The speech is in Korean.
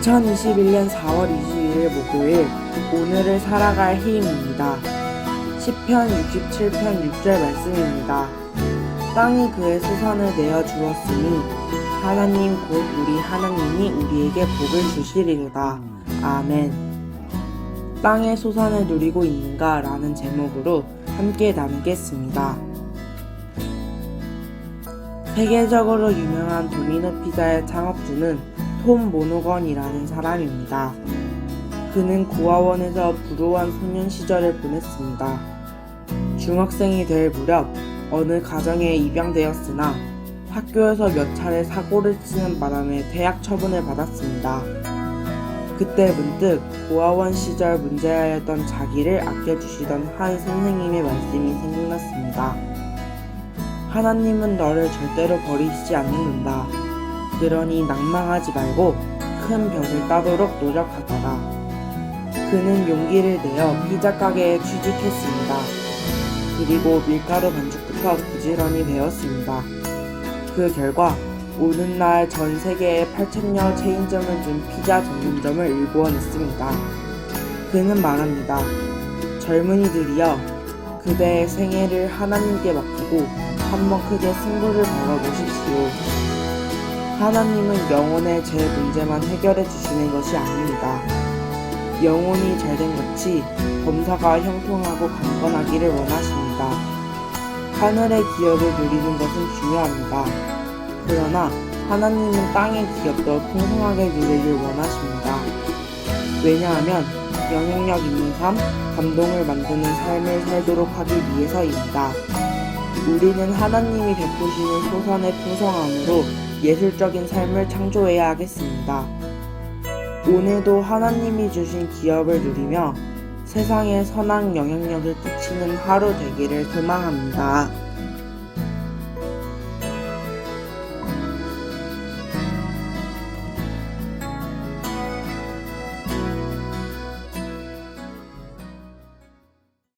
2021년 4월 22일 목요일 오늘을 살아갈 힘입니다. 10편 67편 6절 말씀입니다. 땅이 그의 수선을 내어 주었으니 하나님 곧 우리 하나님이 우리에게 복을 주시리로다. 아멘. 땅의 소산을 누리고 있는가? 라는 제목으로 함께 나누겠습니다. 세계적으로 유명한 도미노 피자의 창업주는 톰 모노건이라는 사람입니다. 그는 고아원에서 불우한 소년 시절을 보냈습니다. 중학생이 될 무렵 어느 가정에 입양되었으나 학교에서 몇 차례 사고를 치는 바람에 퇴학 처분을 받았습니다. 그때 문득 고아원 시절 문제아였던 자기를 아껴주시던 한 선생님의 말씀이 생각났습니다. 하나님은 너를 절대로 버리시지 않는다. 그러니 낭망하지 말고 큰 벽을 따도록 노력하거라. 그는 용기를 내어 피자 가게에 취직했습니다. 그리고 밀가루 반죽부터 부지런히 배웠습니다. 그 결과 오는 날전 세계에 8천여 체인점을 준 피자 전문점을 일구어냈습니다. 그는 말합니다. 젊은이들이여, 그대의 생애를 하나님께 맡기고 한번 크게 승부를 걸어보십시오. 하나님은 영혼의 제 문제만 해결해 주시는 것이 아닙니다. 영혼이 잘된 것이 범사가 형통하고 강건하기를 원하십니다. 하늘의 기업을 누리는 것은 중요합니다. 그러나 하나님은 땅의 기업도 풍성하게 누리길 원하십니다. 왜냐하면 영향력 있는 삶, 감동을 만드는 삶을 살도록 하기 위해서입니다. 우리는 하나님이 베푸시는 소선의 풍성함으로 예술적인 삶을 창조해야 하겠습니다. 오늘도 하나님이 주신 기업을 누리며 세상에 선한 영향력을 끼치는 하루 되기를 소망합니다.